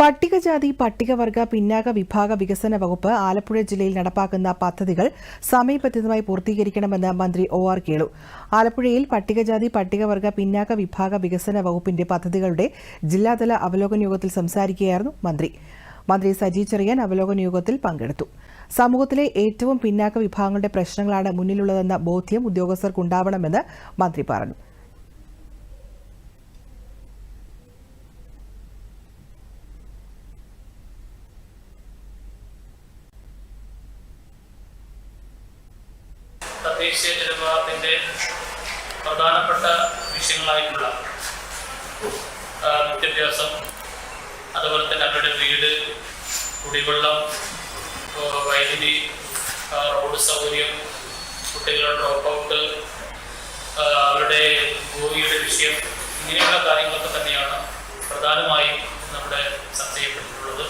പട്ടികജാതി പട്ടികവർഗ പിന്നാക വിഭാഗ വികസന വകുപ്പ് ആലപ്പുഴ ജില്ലയിൽ നടപ്പാക്കുന്ന പദ്ധതികൾ സമയബന്ധിതമായി പൂർത്തീകരിക്കണമെന്ന് മന്ത്രി ഒ ആർ കേളു. ആലപ്പുഴയിൽ പട്ടികജാതി പട്ടികവർഗ പിന്നാക വിഭാഗ വികസന വകുപ്പിന്റെ പദ്ധതികളുടെ ജില്ലാതല അവലോകന യോഗത്തിൽ സംസാരിക്കുകയായിരുന്നു മന്ത്രി. മന്ത്രി സജി ചെറിയാൻ അവലോകന യോഗത്തിൽ പങ്കെടുത്തു. സമൂഹത്തിലെ ഏറ്റവും പിന്നാക്ക വിഭാഗങ്ങളുടെ പ്രശ്നങ്ങളാണ് മുന്നിലുള്ളതെന്ന ബോധ്യം ഉദ്യോഗസ്ഥർക്കുണ്ടാവണമെന്ന് മന്ത്രി പറഞ്ഞു. തദ്ദേശ ജനവിഭാഗത്തിന്റെ പ്രധാനപ്പെട്ട വിഷയങ്ങളായിട്ടുള്ള വിദ്യാഭ്യാസം അതുപോലെ തന്നെ അവരുടെ വീട് കുടിവെള്ളം വൈദ്യുതി റോഡ് സൗകര്യം കുട്ടികളുടെ ഡ്രോപ്പ് ഔട്ട് അവരുടെ ഭൂമിയുടെ വിഷയം ഇങ്ങനെയുള്ള കാര്യങ്ങളൊക്കെ തന്നെയാണ് പ്രധാനമായും നമ്മുടെ ചർച്ച ചെയ്യപ്പെട്ടിട്ടുള്ളത്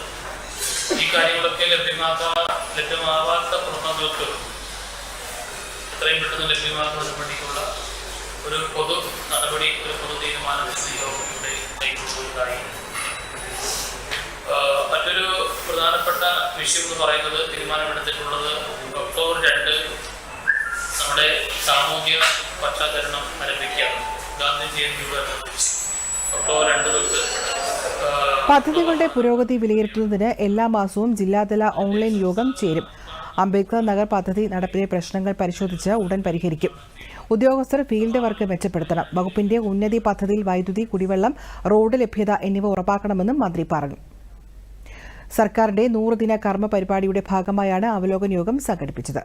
ഈ കാര്യങ്ങളൊക്കെ ലഭ്യമാക്കാ ലഭ്യമാവാത്ത കുടുംബങ്ങൾക്ക് എത്രയും പെട്ടെന്ന് ലഭ്യമാക്കുന്നതിന് വേണ്ടിയിട്ടുള്ള ഒരു പൊതു നടപടി ഒരു പൊതു തീരുമാനം ഇന്ന് യോഗം ഇവിടെ കൈക്കൊള്ളുകയുണ്ടായി മറ്റൊരു പ്രധാനപ്പെട്ട വിഷയം എന്ന് പറയുന്നത് തീരുമാനമെടുത്തിട്ടുള്ളത് ഒക്ടോബർ രണ്ട് നമ്മുടെ സാമൂഹ്യ പശ്ചാത്തലം ആരംഭിക്കുക ഗാന്ധി ജയന്തി ഒക്ടോബർ രണ്ട് തൊട്ട് പദ്ധതികളുടെ പുരോഗതി വിലയിരുത്തുന്നതിന് എല്ലാ മാസവും ജില്ലാതല ഓൺലൈൻ യോഗം ചേരും. അംബേദ്കർ നഗർ പദ്ധതി നടപ്പിലെ പ്രശ്നങ്ങൾ പരിശോധിച്ച് ഉടൻ പരിഹരിക്കും. ഉദ്യോഗസ്ഥർ ഫീൽഡ് വർക്ക് മെച്ചപ്പെടുത്തണം. വകുപ്പിന്റെ ഉന്നതി പദ്ധതിയിൽ വൈദ്യുതി കുടിവെള്ളം റോഡ് ലഭ്യത എന്നിവ ഉറപ്പാക്കണമെന്നും മന്ത്രി പറഞ്ഞു. സർക്കാരിന്റെ നൂറുദിന കർമ്മ പരിപാടിയുടെ ഭാഗമായാണ് അവലോകന യോഗം സംഘടിപ്പിച്ചത്.